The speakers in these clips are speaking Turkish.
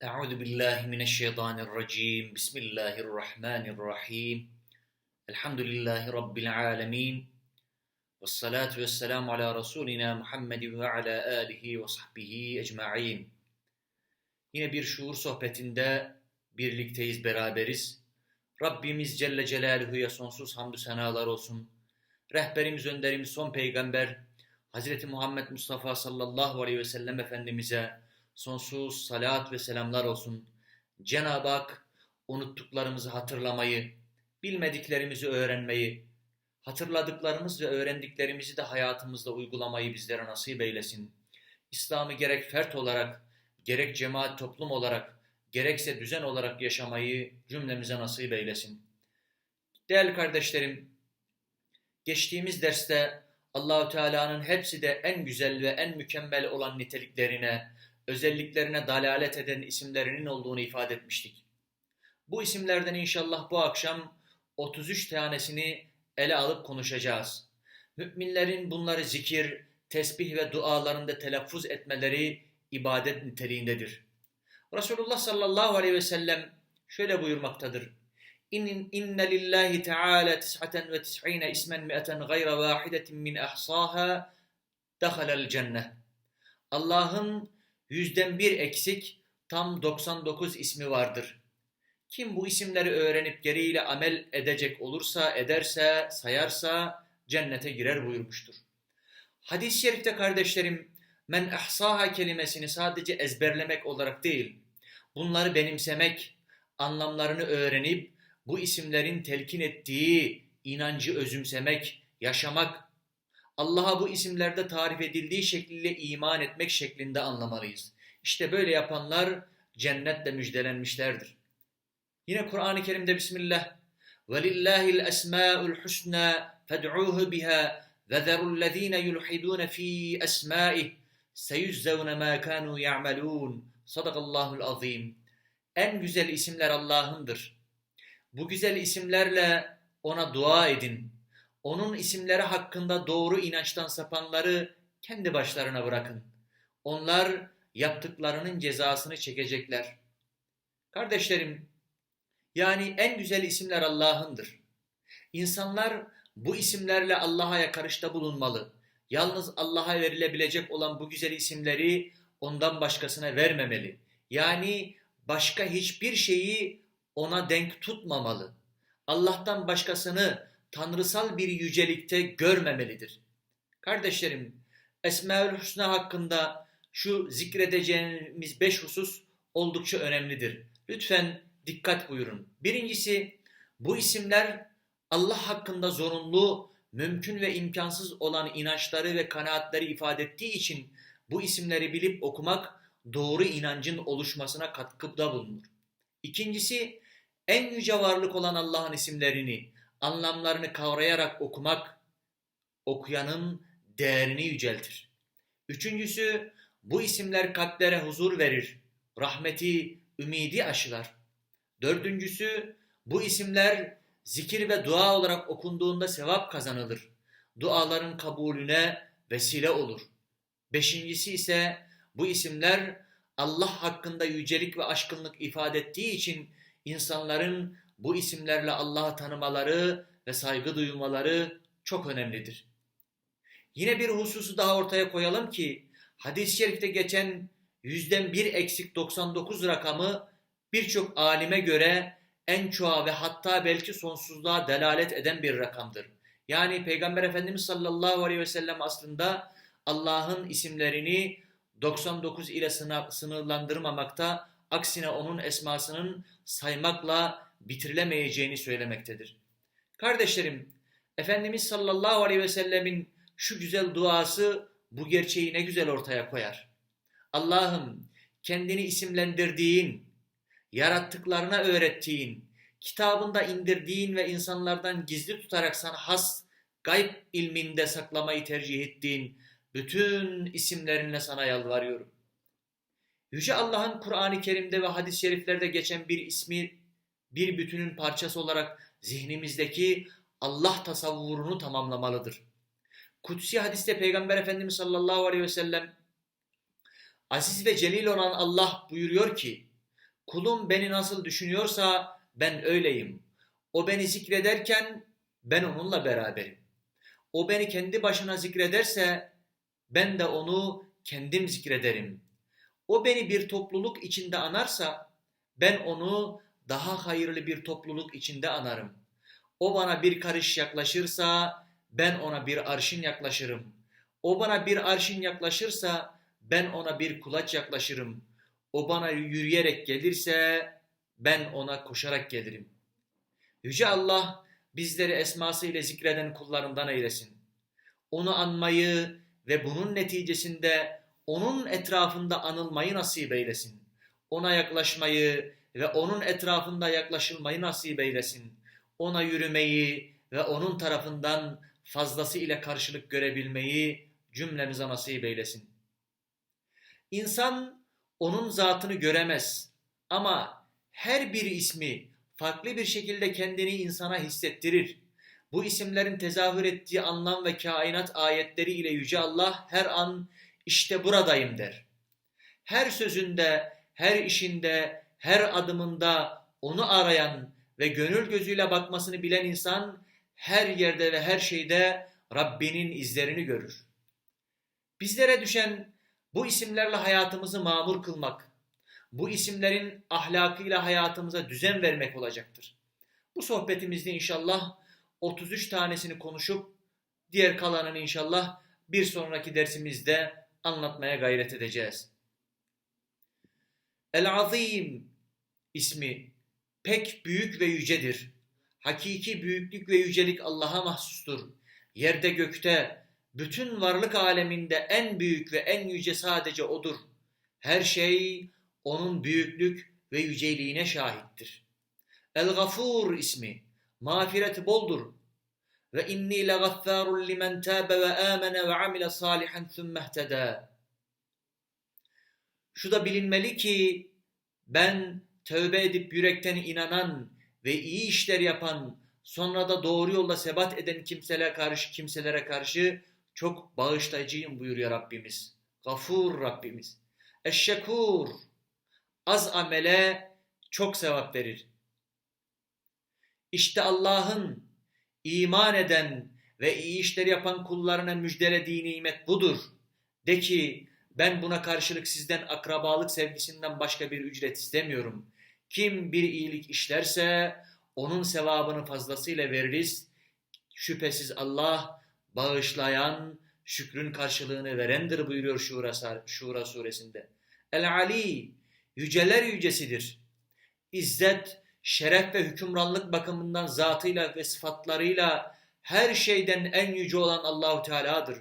Euzu billahi mineşşeytanirracim. Bismillahirrahmanirrahim. Elhamdülillahi rabbil alamin. Ves salatu vesselam ala rasulina Muhammedin ve ala alihi ve sahbihi ecmaîn. Yine bir şuur sohbetinde birlikteyiz, beraberiz. Rabbimiz Celle Celaluhu'ya sonsuz hamdü senalar olsun. Rehberimiz, önderimiz, son peygamber Hazreti Muhammed Mustafa sallallahu aleyhi ve sellem Efendimiz'e sonsuz salat ve selamlar olsun. Cenab-ı Hak unuttuklarımızı hatırlamayı, bilmediklerimizi öğrenmeyi, hatırladıklarımız ve öğrendiklerimizi de hayatımızda uygulamayı bizlere nasip eylesin. İslam'ı gerek fert olarak, gerek cemaat toplum olarak, gerekse düzen olarak yaşamayı cümlemize nasip eylesin. Değerli kardeşlerim, geçtiğimiz derste Allahu Teala'nın hepsi de en güzel ve en mükemmel olan niteliklerine, özelliklerine dalalet eden isimlerinin olduğunu ifade etmiştik. Bu isimlerden inşallah bu akşam 33 tanesini ele alıp konuşacağız. Müminlerin bunları zikir, tesbih ve dualarında telaffuz etmeleri ibadet niteliğindedir. Resulullah sallallahu aleyhi ve sellem şöyle buyurmaktadır. İn, inne lillahi teala tis'aten ve tis'ine ismen mi'eten gayra vahidetin min ahsaha dehalel cenneh. Allah'ın yüzden bir eksik tam 99 ismi vardır. Kim bu isimleri öğrenip gereğiyle amel edecek olursa, ederse, sayarsa cennete girer buyurmuştur. Hadis-i şerifte kardeşlerim, men ahsaha kelimesini sadece ezberlemek olarak değil, bunları benimsemek, anlamlarını öğrenip bu isimlerin telkin ettiği inancı özümsemek, yaşamak, Allah'a bu isimlerde tarif edildiği şekliyle iman etmek şeklinde anlamalıyız. İşte böyle yapanlar cennetle müjdelenmişlerdir. Yine Kur'an-ı Kerim'de Bismillah وَلِلَّهِ الْأَسْمَاءُ الْحُسْنَى فَادْعُوهُ بِهَا وَذَرُوا الَّذ۪ينَ يُلْحِدُونَ ف۪ي أَسْمَائِهِ سَيُجْزَوْنَ مَا كَانُوا يَعْمَلُونَ Sadakallahul azim. En güzel isimler Allah'ındır. Bu güzel isimlerle ona dua edin. Onun isimleri hakkında doğru inançtan sapanları kendi başlarına bırakın. Onlar yaptıklarının cezasını çekecekler. Kardeşlerim, yani en güzel isimler Allah'ındır. İnsanlar bu isimlerle Allah'a yakarışta bulunmalı. Yalnız Allah'a verilebilecek olan bu güzel isimleri ondan başkasına vermemeli. Yani başka hiçbir şeyi ona denk tutmamalı. Allah'tan başkasını tanrısal bir yücelikte görmemelidir. Kardeşlerim, Esmaül Hüsna hakkında şu zikredeceğimiz beş husus oldukça önemlidir. Lütfen dikkat buyurun. Birincisi, bu isimler Allah hakkında zorunlu, mümkün ve imkansız olan inançları ve kanaatleri ifade ettiği için bu isimleri bilip okumak doğru inancın oluşmasına katkıda bulunur. İkincisi, en yüce varlık olan Allah'ın isimlerini, anlamlarını kavrayarak okumak, okuyanın değerini yüceltir. Üçüncüsü, bu isimler kalplere huzur verir, rahmeti, ümidi aşılar. Dördüncüsü, bu isimler zikir ve dua olarak okunduğunda sevap kazanılır. Duaların kabulüne vesile olur. Beşincisi ise bu isimler Allah hakkında yücelik ve aşkınlık ifade ettiği için insanların bu isimlerle Allah'ı tanımaları ve saygı duymaları çok önemlidir. Yine bir hususu daha ortaya koyalım ki hadis-i şerifte geçen yüzden bir eksik 99 rakamı birçok alime göre en çoğa ve hatta belki sonsuzluğa delalet eden bir rakamdır. Yani Peygamber Efendimiz sallallahu aleyhi ve sellem aslında Allah'ın isimlerini 99 ile sınırlandırmamakta, aksine onun esmasının saymakla bitirilemeyeceğini söylemektedir. Kardeşlerim, Efendimiz sallallahu aleyhi ve sellemin şu güzel duası bu gerçeği ne güzel ortaya koyar. Allah'ım kendini isimlendirdiğin, yarattıklarına öğrettiğin, kitabında indirdiğin ve insanlardan gizli tutarak sana has gayb ilminde saklamayı tercih ettiğin bütün isimlerinle sana yalvarıyorum. Yüce Allah'ın Kur'an-ı Kerim'de ve hadis-i şeriflerde geçen bir ismi bir bütünün parçası olarak zihnimizdeki Allah tasavvurunu tamamlamalıdır. Kutsi hadiste Peygamber Efendimiz sallallahu aleyhi ve sellem aziz ve celil olan Allah buyuruyor ki Kulum beni nasıl düşünüyorsa ben öyleyim. O beni zikrederken ben onunla beraberim. O beni kendi başına zikrederse ben de onu kendim zikrederim. O beni bir topluluk içinde anarsa ben onu daha hayırlı bir topluluk içinde anarım. O bana bir karış yaklaşırsa ben ona bir arşın yaklaşırım. O bana bir arşın yaklaşırsa ben ona bir kulaç yaklaşırım. O bana yürüyerek gelirse ben ona koşarak gelirim. Yüce Allah bizleri esması ile zikreden kullarından eylesin. Onu anmayı ve bunun neticesinde onun etrafında anılmayı nasip eylesin. Ona yaklaşmayı ve onun etrafında yaklaşılmayı nasip eylesin. Ona yürümeyi ve onun tarafından fazlası ile karşılık görebilmeyi cümlemize nasip eylesin. İnsan onun zatını göremez ama her bir ismi farklı bir şekilde kendini insana hissettirir. Bu isimlerin tezahür ettiği anlam ve kainat ayetleri ile Yüce Allah her an işte buradayım der. Her sözünde, her işinde, her adımında onu arayan ve gönül gözüyle bakmasını bilen insan her yerde ve her şeyde Rabbinin izlerini görür. Bizlere düşen bu isimlerle hayatımızı mamur kılmak, bu isimlerin ahlakıyla hayatımıza düzen vermek olacaktır. Bu sohbetimizde inşallah 33 tanesini konuşup diğer kalanını inşallah bir sonraki dersimizde anlatmaya gayret edeceğiz. El-Azim ismi pek büyük ve yücedir. Hakiki büyüklük ve yücelik Allah'a mahsustur. Yerde gökte, bütün varlık aleminde en büyük ve en yüce sadece O'dur. Her şey O'nun büyüklük ve yüceliğine şahittir. El-Gafur ismi mağfireti boldur. Ve inni legaffârun limen tâbe ve âmene ve amile salihan thummehtedâ. Şu da bilinmeli ki ben tövbe edip yürekten inanan ve iyi işler yapan, sonra da doğru yolda sebat eden kimselere karşı kimselere karşı çok bağışlayıcıyım buyuruyor Rabbimiz. Gafur Rabbimiz. Eşşekur. Az amele çok sevap verir. İşte Allah'ın iman eden ve iyi işler yapan kullarına müjdelediği nimet budur. De ki ben buna karşılık sizden akrabalık sevgisinden başka bir ücret istemiyorum. Kim bir iyilik işlerse onun sevabını fazlasıyla veririz. Şüphesiz Allah bağışlayan, şükrün karşılığını verendir buyuruyor Şura, Şura suresinde. El-Ali, yüceler yücesidir. İzzet, şeref ve hükümranlık bakımından zatıyla ve sıfatlarıyla her şeyden en yüce olan Allahu Teala'dır.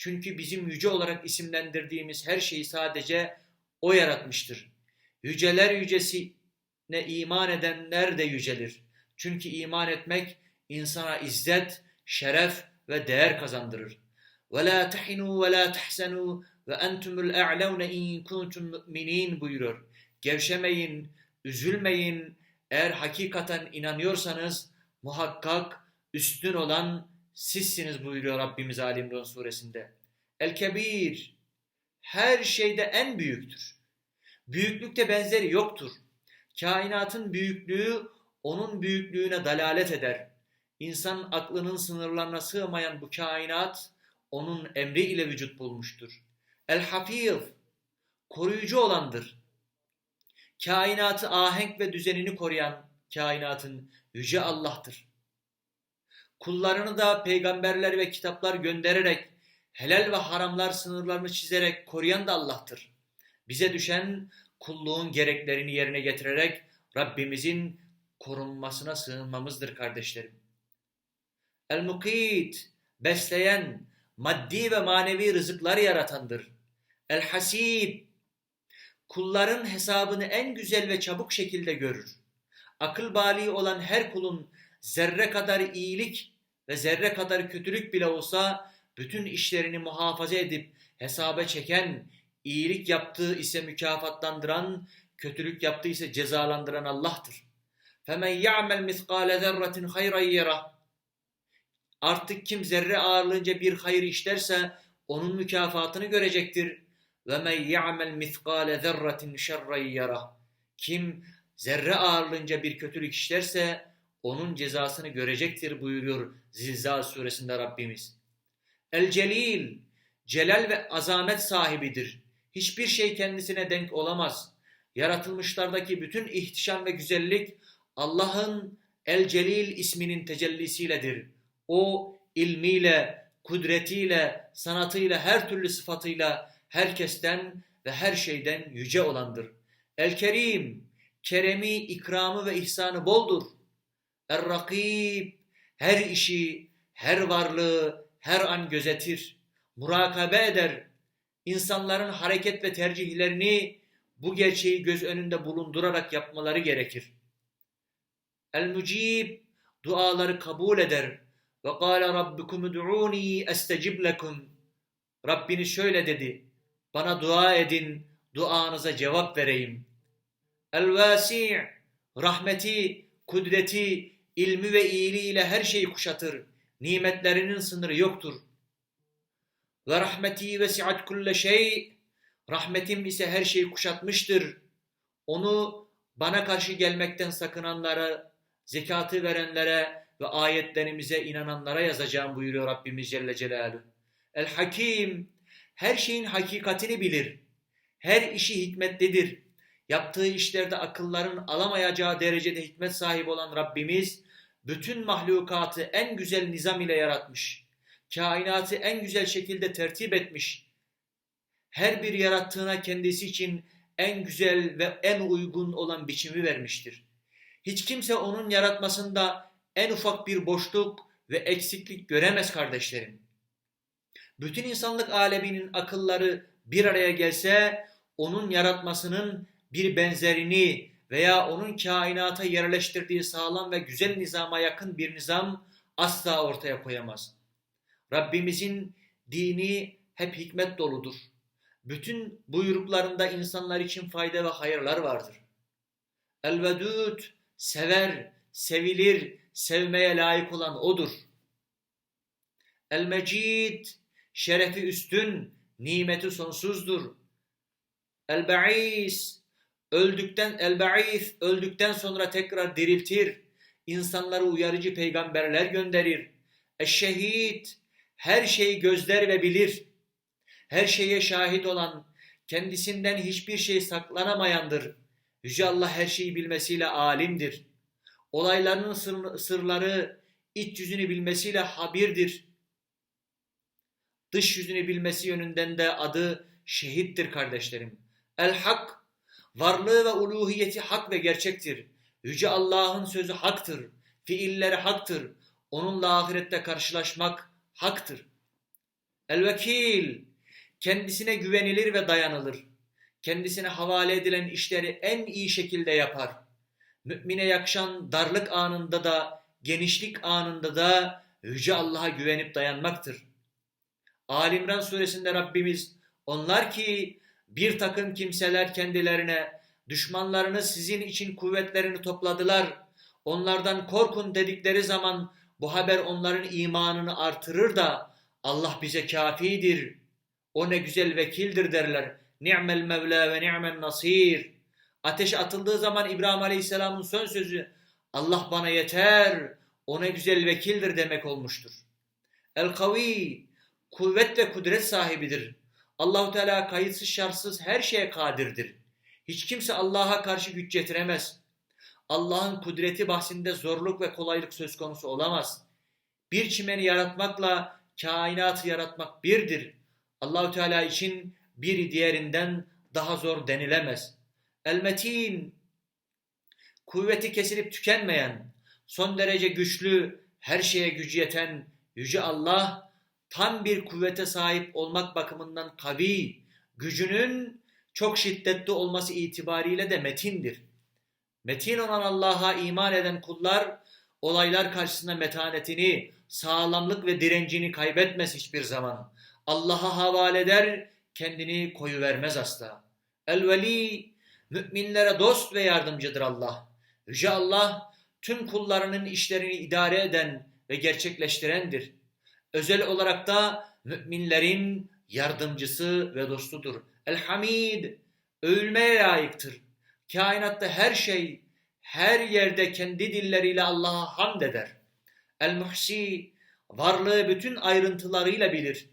Çünkü bizim yüce olarak isimlendirdiğimiz her şeyi sadece O yaratmıştır. Yüceler yücesine iman edenler de yücelir. Çünkü iman etmek insana izzet, şeref ve değer kazandırır. وَلَا تَحِنُوا وَلَا تَحْسَنُوا وَاَنْتُمُ الْاَعْلَوْنَ اِنْ كُنْتُمْ مُؤْمِنِينَ buyuruyor. Gevşemeyin, üzülmeyin. Eğer hakikaten inanıyorsanız muhakkak üstün olan sizsiniz buyuruyor Rabbimiz Ali İmran suresinde. El-Kebir her şeyde en büyüktür. Büyüklükte benzeri yoktur. Kainatın büyüklüğü onun büyüklüğüne dalalet eder. İnsan aklının sınırlarına sığmayan bu kainat onun emri ile vücut bulmuştur. El-Hafiz koruyucu olandır. Kainatı ahenk ve düzenini koruyan kainatın yüce Allah'tır. Kullarını da peygamberler ve kitaplar göndererek helal ve haramlar sınırlarını çizerek koruyan da Allah'tır. Bize düşen kulluğun gereklerini yerine getirerek Rabbimizin korunmasına sığınmamızdır kardeşlerim. El-Mukit, besleyen, maddi ve manevi rızıklar yaratandır. El-Hasib, kulların hesabını en güzel ve çabuk şekilde görür. Akıl bali olan her kulun zerre kadar iyilik ve zerre kadar kötülük bile olsa bütün işlerini muhafaza edip hesaba çeken, iyilik yaptığı ise mükafatlandıran, kötülük yaptığı ise cezalandıran Allah'tır. فَمَنْ يَعْمَلْ مِثْقَالَ ذَرَّةٍ خَيْرًا يَرَهُ Artık kim zerre ağırlığınca bir hayır işlerse onun mükafatını görecektir. وَمَنْ يَعْمَلْ مِثْقَالَ ذَرَّةٍ شَرًّا يَرَهُ Kim zerre ağırlığınca bir kötülük işlerse onun cezasını görecektir buyuruyor Zilzal suresinde Rabbimiz. El Celil, celal ve azamet sahibidir. Hiçbir şey kendisine denk olamaz. Yaratılmışlardaki bütün ihtişam ve güzellik Allah'ın El Celil isminin tecellisiyledir. O ilmiyle, kudretiyle, sanatıyla, her türlü sıfatıyla herkesten ve her şeyden yüce olandır. El Kerim, keremi, ikramı ve ihsanı boldur. Er Rakib, her işi, her varlığı her an gözetir. Murakabe eder. İnsanların hareket ve tercihlerini bu gerçeği göz önünde bulundurarak yapmaları gerekir. El-Mucib duaları kabul eder. Ve kâle rabbukum ud'ûni estecib lekum. Rabbiniz şöyle dedi. Bana dua edin, duanıza cevap vereyim. El-Vasi' rahmeti, kudreti, ilmi ve iyiliğiyle her şeyi kuşatır. Nimetlerinin sınırı yoktur. Ve rahmeti vesi'at kulle şey. Rahmetim ise her şeyi kuşatmıştır. Onu bana karşı gelmekten sakınanlara, zekatı verenlere ve ayetlerimize inananlara yazacağım buyuruyor Rabbimiz Celle Celaluhu. El Hakim her şeyin hakikatini bilir. Her işi hikmetlidir. Yaptığı işlerde akılların alamayacağı derecede hikmet sahibi olan Rabbimiz bütün mahlukatı en güzel nizam ile yaratmış. Kainatı en güzel şekilde tertip etmiş. Her bir yarattığına kendisi için en güzel ve en uygun olan biçimi vermiştir. Hiç kimse onun yaratmasında en ufak bir boşluk ve eksiklik göremez kardeşlerim. Bütün insanlık aleminin akılları bir araya gelse onun yaratmasının bir benzerini veya onun kainata yerleştirdiği sağlam ve güzel nizama yakın bir nizam asla ortaya koyamaz. Rabbimizin dini hep hikmet doludur. Bütün buyruklarında insanlar için fayda ve hayırlar vardır. El-Vedud sever, sevilir, sevmeye layık olan odur. El-Mecid şerefi üstün, nimeti sonsuzdur. El-Ba'is öldükten el-Ba'is öldükten sonra tekrar diriltir. İnsanlara uyarıcı peygamberler gönderir. Eşşehid her şeyi gözler ve bilir. Her şeye şahit olan, kendisinden hiçbir şey saklanamayandır. Yüce Allah her şeyi bilmesiyle alimdir. Olaylarının sır, sırları, iç yüzünü bilmesiyle habirdir. Dış yüzünü bilmesi yönünden de adı şehittir kardeşlerim. El-Hak, varlığı ve uluhiyeti hak ve gerçektir. Yüce Allah'ın sözü haktır. Fiilleri haktır. Onunla ahirette karşılaşmak haktır. El-Vekil, kendisine güvenilir ve dayanılır. Kendisine havale edilen işleri en iyi şekilde yapar. Mümine yakışan darlık anında da, genişlik anında da Yüce Allah'a güvenip dayanmaktır. Alimran suresinde Rabbimiz, onlar ki bir takım kimseler kendilerine, düşmanlarını sizin için kuvvetlerini topladılar, onlardan korkun dedikleri zaman bu haber onların imanını artırır da Allah bize kafidir, o ne güzel vekildir derler. Ni'mel Mevla ve ni'mel Nasir. Ateş atıldığı zaman İbrahim Aleyhisselam'ın son sözü Allah bana yeter, o ne güzel vekildir demek olmuştur. El-Kavi, kuvvet ve kudret sahibidir. Allahu Teala kayıtsız şartsız her şeye kadirdir. Hiç kimse Allah'a karşı güç getiremez. Allah'ın kudreti bahsinde zorluk ve kolaylık söz konusu olamaz. Bir çimeni yaratmakla kainatı yaratmak birdir. Allahu Teala için biri diğerinden daha zor denilemez. El-Metin kuvveti kesilip tükenmeyen, son derece güçlü, her şeye gücü yeten yüce Allah tam bir kuvvete sahip olmak bakımından kavi, gücünün çok şiddetli olması itibariyle de metindir. Metin olan Allah'a iman eden kullar olaylar karşısında metanetini, sağlamlık ve direncini kaybetmez hiçbir zaman. Allah'a havale eder, kendini koyu vermez asla. El-Veli, müminlere dost ve yardımcıdır Allah. Yüce Allah, tüm kullarının işlerini idare eden ve gerçekleştirendir. Özel olarak da müminlerin yardımcısı ve dostudur. El-Hamid, övülmeye layıktır. Kainatta her şey, her yerde kendi dilleriyle Allah'a hamd eder. El-Muhsi varlığı bütün ayrıntılarıyla bilir.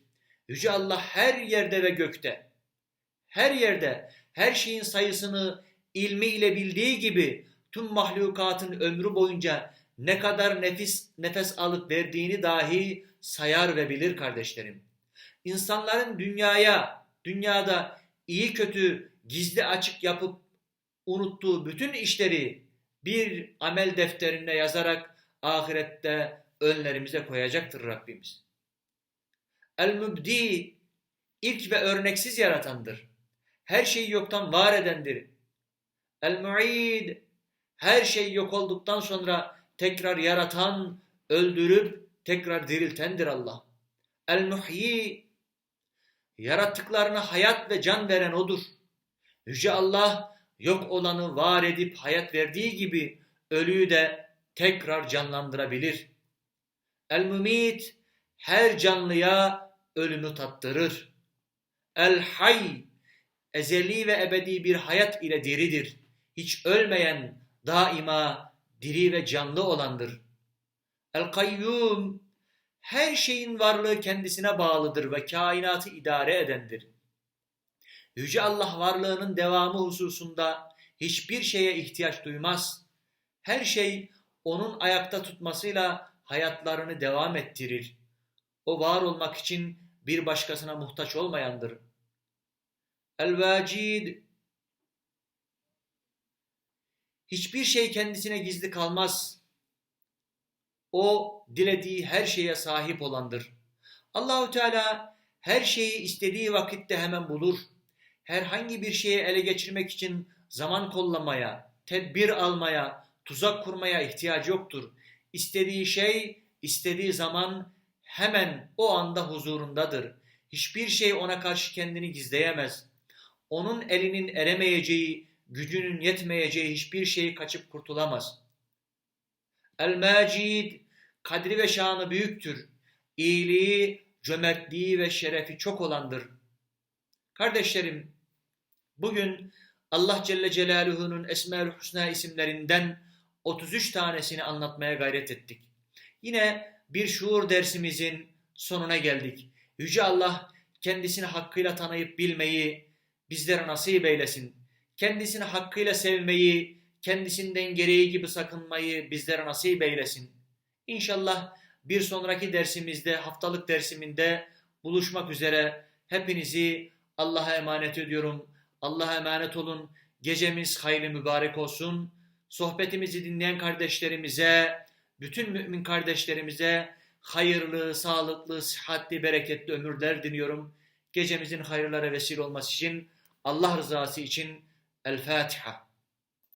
Yüce Allah her yerde ve gökte, her yerde her şeyin sayısını ilmiyle bildiği gibi tüm mahlukatın ömrü boyunca ne kadar nefis nefes alıp verdiğini dahi sayar ve bilir kardeşlerim. İnsanların dünyaya, dünyada iyi kötü, gizli açık yapıp unuttuğu bütün işleri bir amel defterine yazarak ahirette önlerimize koyacaktır Rabbimiz. El-Mübdi ilk ve örneksiz yaratandır. Her şeyi yoktan var edendir. El-Mu'id her şey yok olduktan sonra tekrar yaratan, öldürüp tekrar diriltendir Allah. El-Muhyi yarattıklarına hayat ve can veren odur. Yüce Allah yok olanı var edip hayat verdiği gibi ölüyü de tekrar canlandırabilir. El-Mumit her canlıya ölümü tattırır. El-Hay ezeli ve ebedi bir hayat ile diridir. Hiç ölmeyen, daima diri ve canlı olandır. El-Kayyum her şeyin varlığı kendisine bağlıdır ve kainatı idare edendir. Yüce Allah varlığının devamı hususunda hiçbir şeye ihtiyaç duymaz. Her şey onun ayakta tutmasıyla hayatlarını devam ettirir. O var olmak için bir başkasına muhtaç olmayandır. El-Vacid Hiçbir şey kendisine gizli kalmaz. O dilediği her şeye sahip olandır. Allahu Teala her şeyi istediği vakitte hemen bulur. Herhangi bir şeye ele geçirmek için zaman kollamaya, tedbir almaya, tuzak kurmaya ihtiyacı yoktur. İstediği şey, istediği zaman hemen o anda huzurundadır. Hiçbir şey ona karşı kendini gizleyemez. Onun elinin eremeyeceği, gücünün yetmeyeceği hiçbir şey kaçıp kurtulamaz. El-Macid, kadri ve şanı büyüktür. İyiliği, cömertliği ve şerefi çok olandır. Kardeşlerim, bugün Allah Celle Celaluhu'nun Esma-ül Hüsna isimlerinden 33 tanesini anlatmaya gayret ettik. Yine bir şuur dersimizin sonuna geldik. Yüce Allah kendisini hakkıyla tanıyıp bilmeyi bizlere nasip eylesin. Kendisini hakkıyla sevmeyi, kendisinden gereği gibi sakınmayı bizlere nasip eylesin. İnşallah bir sonraki dersimizde, haftalık dersiminde buluşmak üzere hepinizi Allah'a emanet ediyorum. Allah'a emanet olun. Gecemiz hayırlı mübarek olsun. Sohbetimizi dinleyen kardeşlerimize, bütün mümin kardeşlerimize hayırlı, sağlıklı, sıhhatli, bereketli ömürler diliyorum. Gecemizin hayırlara vesile olması için, Allah rızası için El Fatiha.